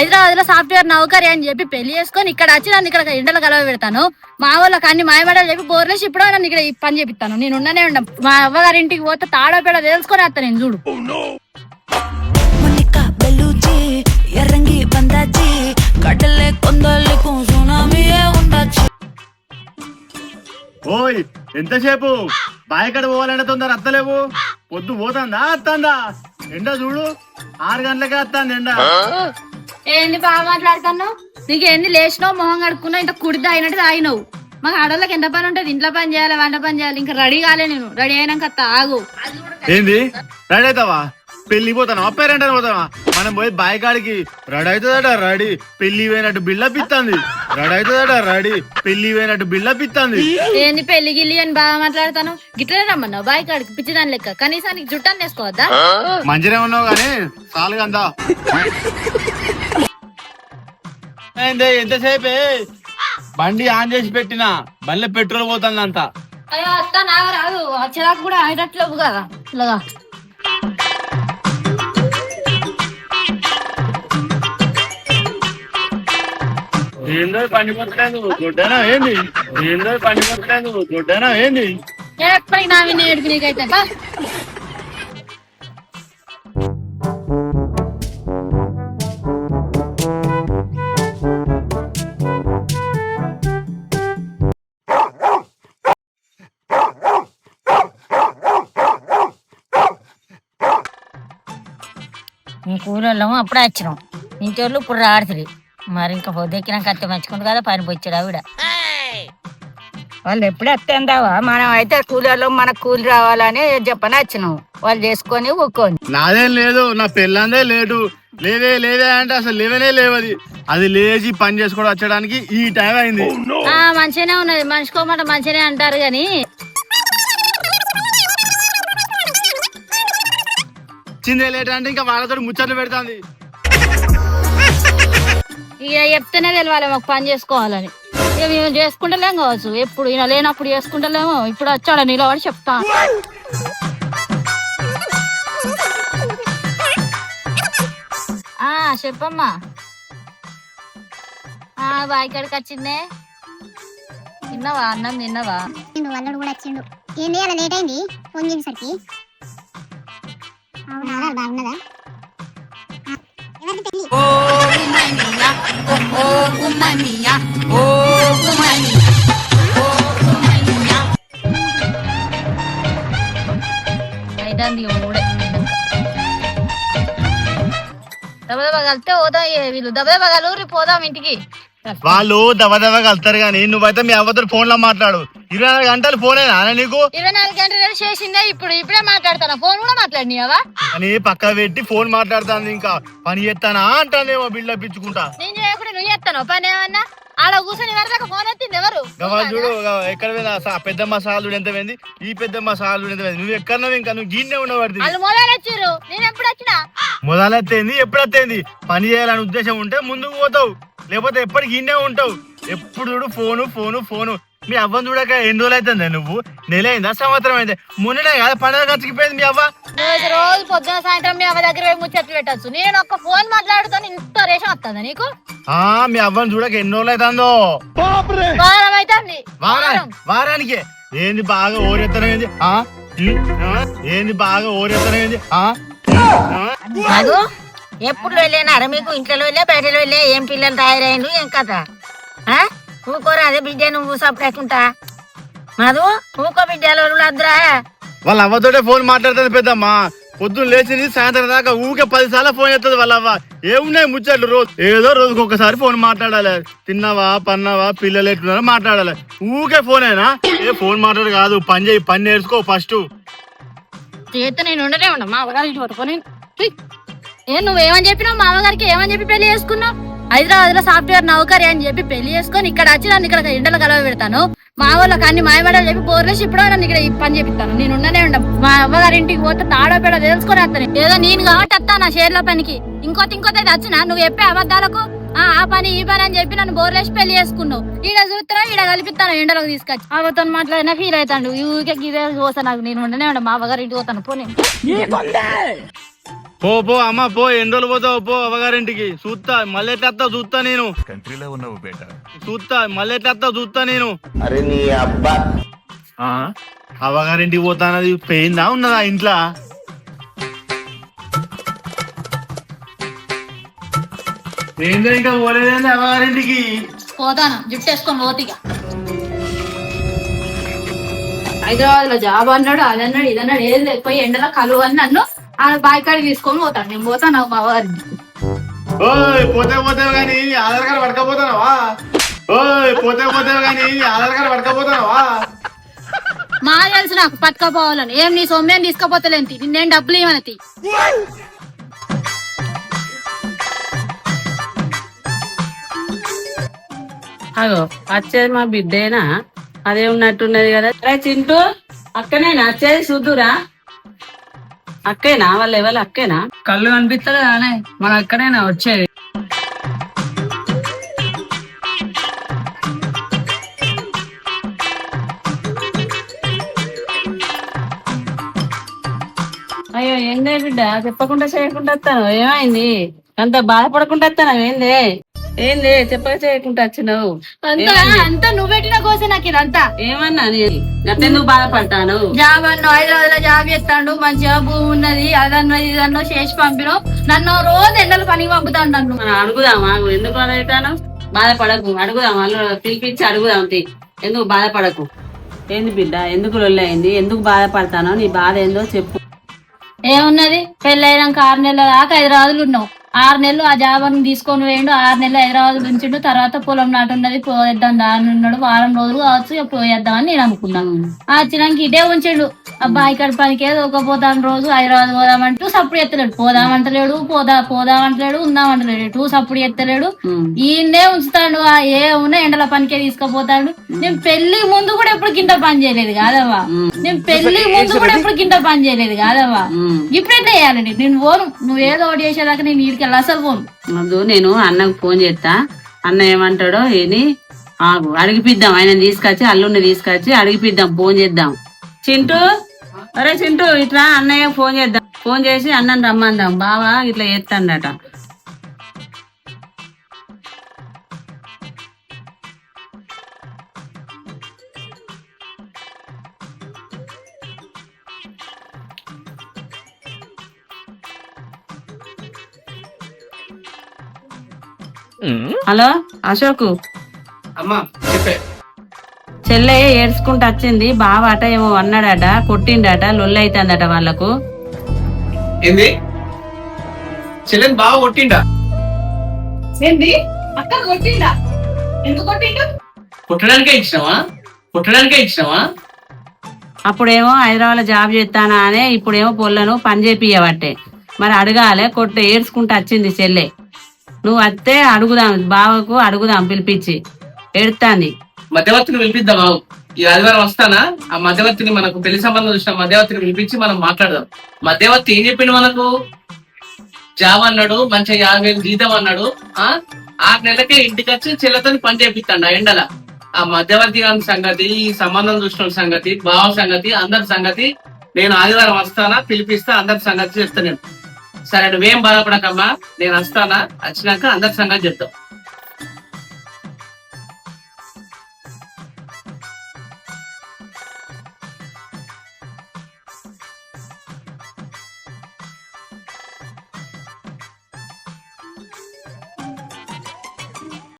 హైదరాబాద్లో సాఫ్ట్వేర్ నౌకరి అని చెప్పి పెళ్ళి చేసుకొని ఇక్కడ వచ్చి నన్ను ఇక్కడ ఎండలు కలవ పెడతాను. మా వాళ్ళకి అన్ని మాయమాటలు చెప్పి బోర్లేసి ఇప్పుడు నన్ను ఇక్కడ ఈ పని చేపిస్తాను. నేను ఉండనే ఉండ. మా అవ్వగారింటికి పోతే తాడో పేడ తెలుసుకొని వస్తా నేను చూడు. ఉండొచ్చు ఓయ్ ఎంతసేపు? బాయకడ పోవాలంటే తొందర అత్తలేవు? పొద్దు పోతుందా? అత్తందా? ఎండ చూడు. ఆరు గంటలకే అత్తాంది ఎండ. ఏంది బాగా మాట్లాడుతున్నావు? నీకు ఏంది లేచినావు మొహం కడుక్కున్నావు ఇంత కుడి తాగినట్టు తాగినావు మాకు ఆడవాళ్ళకి ఎంత పని ఉంటుంది? ఇంట్లో పని చేయాలి వంట పని చేయాలి? ఇంకా రెడీ కాలే నేను. రెడీ అయినాక తాగు ఏంది? రెడీ అవుతావా? పెళ్ళి పోతావా? పేరెంట్ పోతావా? మనం పోయి బాయికాడికి రెడీ అవుతుందట రెడీ. పెళ్ళి పోయినట్టు బిల్డప్ ఇస్తుంది రెడీ అవుతుందట రెడీ. పెళ్ళి పోయినట్టు బిల్డప్ ఇస్తుంది ఏంది పెళ్ళి గిల్లి అని బాగా మాట్లాడతాను గిట్లనే రమ్మన్నావు? బాయ్ కాడికి పిచ్చిదాని లెక్క. కనీసం నీకు జుట్టాన్ని వేసుకోవద్దా? మంచిగా ఉన్నావు కానీ చాలు కందా ఎంతసేపే? బండి ఆన్ చేసి పెట్టినా బండిలో పెట్రోల్ పోతుంది అంతా అయ్యో అత్త నాకు రాదు. వచ్చేదాకా కూడా ఆడట్లేవు కదా. ఇలాగా. ఏందో పని పట్టలేదు దొడ్డనా ఏంది? ఏందో పని పట్టలేదు దొడ్డనా ఏంది? ఎప్పటికి నా విన్న నీకైతే. బా. మీ కూరళ్ళము అప్పుడే వచ్చినాం. ఇంటోళ్ళు ఇప్పుడు రాడుతుంది మరి ఇంకా పొద్దెక్కినాక అత్తే మంచుకుంది కదా పని పోయిచ్చాడు ఆవిడ. వాళ్ళు ఎప్పుడు వస్తుందావా మనం అయితే కూలీలో మనకు కూలి రావాలని చెప్పని వచ్చినాం. వాళ్ళు చేసుకొని ఊక్కొని నాదేం లేదు నా పెళ్ళందే లేటు. లేదే లేదే అంటే అసలు లేవనే లేవది. అది లేచి పని చేసుకోవడం వచ్చడానికి ఈ టైం అయింది. ఆ మంచిగానే ఉన్నది. మనిషికోమాట మంచిగానే అంటారు గాని వచ్చిందే లేట్ అంటే ఇంకా వాళ్ళతో ముచ్చట్లు పెడుతుంది. ఇక చెప్తేనే తెలియాలి మాకు పని చేసుకోవాలని. ఇక మేము చేసుకుంటలేం కావచ్చు. ఎప్పుడు ఈయన లేనప్పుడు చేసుకుంటలేమో. ఇప్పుడు వచ్చాడు నిలబడి చెప్తా. ఆ చెప్పమ్మా. ఆ బాయ్ కాడికి వచ్చిందే. తిన్నావా? అన్నం తిన్నావా? అల్లుడు కూడా వచ్చిండు. ఏంది అలా లేట్ అయింది? ఫోన్ చేసేసరికి. అలా బాగున్నదా మూడే. దెబ్బ కలిస్తే పోదాం వీళ్ళు దెబ్బ కలూరి పోదాం ఇంటికి. వాళ్ళు దవ దవ కలుతారు కానీ నువ్వైతే మీ అవ్వతో ఫోన్లో మాట్లాడు. ఇరవై నాలుగు గంటలు ఫోనేనా నీకు? ఇరవై నాలుగు గంటలు చేసిందే ఇప్పుడు ఇప్పుడే మాట్లాడతాను? ఫోన్ కూడా మాట్లాడినావా? అని పక్క పెట్టి ఫోన్ మాట్లాడుతుంది ఇంకా. పని చేస్తానా అంటానేమో బిల్డప్ ఇచ్చుకుంటా నేను చేయకుండా నువ్వు చేస్తాను? పని ఏమన్నా? ఆడ కూర్చొని వరదాకా ఫోన్ ఎత్తింది ఎవరు? చూడు ఎక్కడ పెద్దమ్మ సాలు ఎంత పోయింది? ఈ పెద్దమ్మ సాలు ఎంత పోయింది? నువ్వు ఎక్కడన్నావు ఇంకా? నువ్వు గీన్నే ఉండబడి వాళ్ళు మొదలు నేను ఎప్పుడు వచ్చినా? మొదలెత్తేంది ఎప్పుడు పని చేయాలని ఉద్దేశం ఉంటే ముందుకు పోతావు. లేకపోతే ఎప్పటికి ఇన్నే ఉంటావు. ఎప్పుడు చూడు ఫోను ఫోను ఫోను. మీ అవ్వని చూడక ఎన్ని రోజులు అవుతుంది నువ్వు? నెల అయిందా? సంవత్సరం అయింది? మొన్ననే కదా పండుగ ఖర్చుకిపోయింది మీ అవ్వ. రోజు పొద్దున సాయంత్రం మీ అవ్వ దగ్గర ముచ్చట్లు పెట్టచ్చు. నేను ఒక్క ఫోన్ మాట్లాడుతాను ఇంత రేషం వస్తుందా నీకు? ఆ మీ అవ్వని చూడక ఎన్ని రోజులు అవుతుందో వారం అవుతుంది వారా? వారానికి? ఏంది బాగా ఓరెత్తనైంది? ఆ? ఏంది బాగా ఓరెత్తనైంది? ఆ? ఎప్పుడు వెళ్ళినారు మీకు ఇంట్లో వెళ్ళే బయటలో వెళ్ళే ఏం పిల్లలు తయారైండు ఏం కథ? ఊకోరా అదే బిడ్డ నువ్వు సపరేకుంటా మధు ఊకో బిడ్డలు వద్దురా వాళ్ళ అవ్వతోటే ఫోన్ మాట్లాడుతుంది పెద్దమ్మ. పొద్దున్న లేచింది సాయంత్రం దాకా ఊకే పది సార్లు ఫోన్ చేస్తుంది వాళ్ళ అవ్వ. ఏమున్నాయి ముచ్చట్లు రోజు? ఏదో రోజుకి ఒకసారి ఫోన్ మాట్లాడాలి. తిన్నావా పన్నావా పిల్లలు ఎట్టున్నారో మాట్లాడాలి. ఊకే ఫోనేనా ఏ ఫోన్ మాట్లాడు కాదు పని చేయి పని నేర్చుకో ఫస్ట్. చేస్తే నేను ఉండనే ఉన్నా మా పట్టుకొని! ఏ నువ్వేమని చెప్పినావు? మా అమ్మగారికి ఏమని చెప్పి పెళ్ళి చేసుకున్నావు? హైదరాబాద్లో సాఫ్ట్వేర్ నౌకరి అని చెప్పి పెళ్ళి చేసుకొని ఇక్కడ వచ్చి నన్ను ఇక్కడ ఎండలు కలవ పెడతాను. మా వాళ్ళకి అన్ని మాయమాటలు చెప్పి బోర్లేసి ఇప్పుడు నన్ను ఇక్కడ పని చేపిస్తాను. నేను ఉండనే ఉండ మా అవ్వగారి ఇంటికి పోతే తాడో పేడ తెలుసుకొని వస్తాను. ఏదో నేను కాబట్టి వస్తా నా షేర్ల పనికి. ఇంకోటి ఇంకోటి వచ్చిన నువ్వు చెప్పే అబద్ధాలకు ఆ ఆ పని ఈ పని అని చెప్పి నన్ను బోర్లేసి పెళ్ళి చేసుకున్నావు. ఈడ చూస్తున్నా ఈడ కలిపిస్తాను ఎండలోకి తీసుకొచ్చి. అవతో మాట్లాడినా ఫీల్ అవుతాడు. ఊరికే గిదే పోతా నాకు. నేను ఉండనే ఉండ మా అవ్వగారి ఇంటికి పోతాను. పోనీ. పో పో అమ్మ పో ఎన్ని రోజులు పోతావు? పో అవ్వగారింటికి. చూస్తా మళ్ళీ చూస్తా నేను. కంట్రీలో ఉన్నావు బేటా. చూస్తా మళ్ళీ చూస్తా నేను. ఆ, అవ్వగారింటికి పోతానది పోయిందా ఉన్నదా ఇంట్లో? ఏందో ఇంకా పోలేదండి అవ్వగారింటికి. పోతాను జుట్టు వేసుకొని పోతిగా హైదరాబాద్లో జాబ్ అన్నాడు అది అన్నాడు ఇది అన్నాడు ఏది లేదు పోయి ఎండలో కలువు అని నన్ను ఆ బాయ్ కాడికి తీసుకొని పోతాను. నేను పోతాను మా వారిని. ఓయ్ పోతే పోతావు కానీ ఆధార్ కార్డు పడకపోతున్నావా? ఓయ్ పోతే పోతావు కానీ ఆధార్ కార్డు పడకపోతున్నావా? మా తెలుసు నాకు పట్టుకపోవాలని. ఏం నీ సొమ్మేం తీసుకపోతలేంటి? నిన్నేం డబ్బులు ఇవ్వనతి అగో వచ్చేది మా బిడ్డేనా? అదే ఉన్నట్టున్నది కదా? చింటూ అక్కనేనా? వచ్చేది చూద్దురా. అక్కేనా? వాళ్ళ ఎవరు అక్కేనా? కళ్ళు కనిపిస్తలే అనే? మన అక్కడైనా వచ్చేది. అయ్యో ఏందే బిడ్డ? చెప్పకుండా చేయకుండా వస్తాను ఏమైంది? అంత బాధపడకుండా వస్తాను ఏంది? ఏంది? చెప్పక చేయకుండా వచ్చినావు. అంతా అంతా నువ్వు పెట్టిన కోసం నాకు ఇదంతా. ఏమన్నా నేను గట్టెందుకు బాధపడతాను జాబ్ అన్నో హైదరాబాద్లో జాబ్ చేస్తాడు మంచిగా భూమి ఉన్నది అదన్నో ఇదన్నో చేసి పంపిను. నన్ను రోజు ఎండలు పనికి పంపుతాడు. నన్ను మనం అడుగుదామా ఎందుకు అడుగుతాను బాధపడకు. అడుగుదాం వాళ్ళు పిలిపించి అడుగుదాం. ఎందుకు బాధపడకు? ఏంది బిడ్డ? ఎందుకు లొల్లైంది ఎందుకు బాధపడతానో? నీ బాధ ఏందో చెప్పు. ఏమున్నది? పెళ్ళైనాక ఆరు నెలల దాకా హైదరాబాద్ ఉన్నావు. ఆరు నెలలు ఆ జాబ్ అని తీసుకొని పోయిండు. ఆరు నెలలు హైదరాబాద్ ఉంచిండు తర్వాత పొలం నాటు ఉన్నది. పోయేద్దాం దాని ఉన్నాడు. వారం రోజులు కావచ్చు ఇక పోయేద్దామని నేను అనుకున్నాను ఆ వచ్చినాక ఇదే ఉంచిండు. అబ్బా ఇక్కడ పనికి ఏదో ఒక పోతాను రోజు హైదరాబాద్ పోదామంటూ సప్పుడు ఎత్తలేడు. పోదామంటలేడు పోదా పోదామంటలేడు ఉందామంటలేడు ఎటు సప్పుడు ఎత్తలేడు. ఉమ్. ఈయన్నే ఉంచుతాడు. ఆ ఏ ఉన్న ఎండల పనికే తీసుకుపోతాడు. నేను పెళ్ళి ముందు కూడా ఎప్పుడు కింద పని చేయలేదు కాదవ్వా. నేను పెళ్ళి ముందు కూడా ఎప్పుడు కింద పని చేయలేదు కాదవ్వా. ఉమ్. ఇప్పుడు ఎట్లా చేయాలండి. నేను పోను. నువ్వు ఏదో ఒకటి చేసేదాకా నేను వీడికి అసలు పోను నేను అన్నకు ఫోన్ చేస్తా. అన్న ఏమంటాడో ఏని ఆగు అడిగిపిద్దాం. ఆయన తీసుకొచ్చి అల్లుడిని తీసుకొచ్చి అడిగిపిద్దాం ఫోన్ చేద్దాం. చింటూ అరే చింటూ ఇట్లా అన్నయ్య ఫోన్ చేద్దాం. ఫోన్ చేసి అన్నని రమ్మందాం. బావా ఇట్లా చేస్తాడట. హలో అశోకు. అమ్మా చెప్పే. చెల్లె ఏడ్చుకుంటూ వచ్చింది. బావ అట ఏమో అన్నాడట కొట్టిండట లొల్లైతుందట వాళ్ళకు. ఏంది? చెల్లెని బాగా కొట్టిండా? ఏంది? అక్క కొట్టిండా? ఎందుకు కొట్టిండు? కొట్టడానికే ఇచ్చినావా? కొట్టడానికే ఇచ్చినావా? అప్పుడేమో హైదరాబాద్ జాబ్ చేస్తానా అనే ఇప్పుడేమో పొల్లను పని చేపియబట్టే మరి అడగాలే కొట్ట ఏడ్చుకుంటూ వచ్చింది చెల్లె. నువ్వు వస్తే అడుగుదాం బావకు అడుగుదాం పిలిపించి. ఏడుతాంది మధ్యవర్తిని పిలిపిద్దాం ఆవు. ఈ ఆదివారం వస్తానా? ఆ మధ్యవర్తిని మనకు పెళ్ళి సంబంధం చూసిన మధ్యవర్తిని పిలిపించి మనం మాట్లాడదాం. మధ్యవర్తి ఏం చెప్పిండు మనకు? జాబ్ అన్నాడు మంచిగా యాభై వేలు జీతం అన్నాడు ఆ? ఆరు నెలలకే ఇంటికి వచ్చి చెల్లతో పని చేపిస్తాడు ఆ ఎండల. ఆ మధ్యవర్తి గారి సంగతి ఈ సంబంధం చూసిన సంగతి బావ సంగతి అందరి సంగతి నేను ఆదివారం వస్తానా పిలిపిస్తా అందరి సంగతి చెప్తా నేను. సరే నువ్వేం బాధపడకమ్మా నేను వస్తానా? వచ్చినాక అందరి సంగతి చెప్తాం.